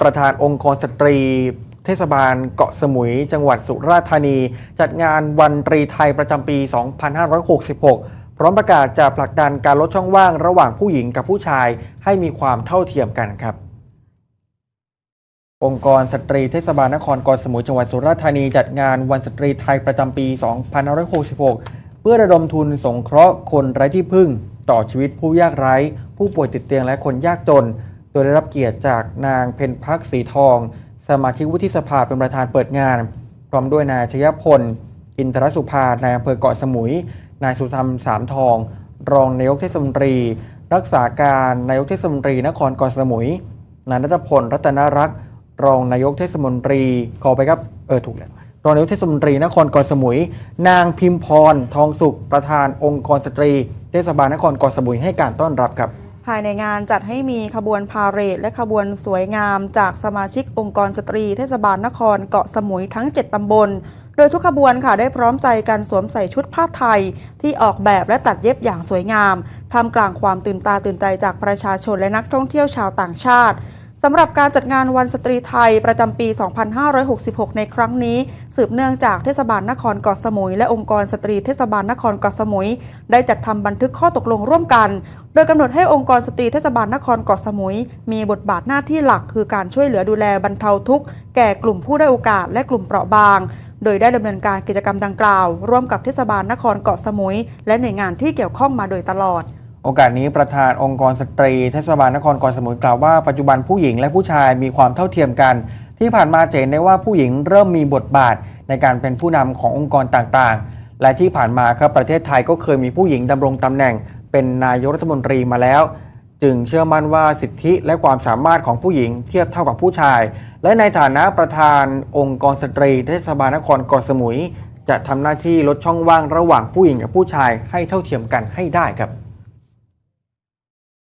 ประธานองค์กรสตรี เทศบาลเกาะสมุย จังหวัดสุราษฎร์ธานี จัดงานวันตรีไทยประจำปี 2566 พร้อมประกาศจะผลักดันการลดช่องว่างระหว่างผู้หญิงกับผู้ชายให้มีความเท่าเทียมกันครับองค์กรสตรีเทศบาลนครเกาะสมุยจังหวัดสุราษฎร์ธานีจัดงานวันสตรีไทยประจำปี 2566 เพื่อระดมทุนสงเคราะห์คนไร้ที่พึ่ง ต่อชีวิตผู้ยากไร้ ผู้ป่วยติดเตียงและคนยากจน ยได้รับเกียรติจากนางเพ็ญพักสีทอง สมาชิกวุฒิสภาเป็นประธานเปิดงาน พร้อมด้วยนายชยพล อินทรสุภานายอำเภอเกาะสมุย นายสุธรรมสามทอง รองนายกเทศมนตรี รักษาการนายกเทศมนตรีนครเกาะสมุย นายนัทพลรัตนรักษ์ รองนายกเทศมนตรีขอไปครับเออถูกแล้วรองนายกเทศมนตรีนครเกาะสมุย นางพิมพรทองสุขประธานองค์กรสตรี เทศบาลนครเกาะสมุยให้การต้อนรับครับ ภายในงานจัดให้มีขบวนพาเหรดและขบวนสวยงามจากสมาชิกองค์กรสตรีเทศบาลนครเกาะสมุยทั้ง 7 ตำบล โดยทุกขบวนค่ะได้พร้อมใจกันสวมใส่ชุดผ้าไทย ที่ออกแบบและตัดเย็บอย่างสวยงามท่ามกลางความตื่นตาตื่นใจจากประชาชนและนักท่องเที่ยวชาวต่างชาติ สำหรับการจัดงานวันสตรีไทยประจำปี 2566 ในครั้งนี้ สืบเนื่องจากเทศบาลนครเกาะสมุย และองค์กรสตรีเทศบาลนครเกาะสมุย ได้จัดทำบันทึกข้อตกลงร่วมกัน โดยกำหนดให้องค์กรสตรีเทศบาลนครเกาะสมุย มีบทบาทหน้าที่หลัก คือการช่วยเหลือดูแลบรรเทาทุกข์แก่กลุ่มผู้ได้โอกาสและกลุ่มเปราะบาง โดยได้ดำเนินการกิจกรรมดังกล่าว ร่วมกับเทศบาลนครเกาะสมุย และหน่วยงานที่เกี่ยวข้องมาโดยตลอด โอกาสนี้ประธานองค์กรสตรีเทศบาลนครกาะสมุยกล่าวว่าปัจจุบันผู้หญิงและผู้ชายมีความเท่าเทียมกัน ที่ผ่านมาจะเห็นได้ว่าผู้หญิงเริ่มมีบทบาทในการเป็นผู้นำขององค์กรต่างๆ และที่ผ่านมาครับประเทศไทยก็เคยมีผู้หญิงดำรงตำแหน่ง เป็นนายกรัฐมนตรีมาแล้ว จึงเชื่อมั่นว่าสิทธิและความสามารถของผู้หญิงเทียบเท่ากับผู้ชาย และในฐานะประธานองค์กรสตรีเทศบาลนครกาะสมุย จะทำหน้าที่ลดช่องว่างระหว่างผู้หญิงกับผู้ชายให้เท่าเทียมกันให้ได้ครับ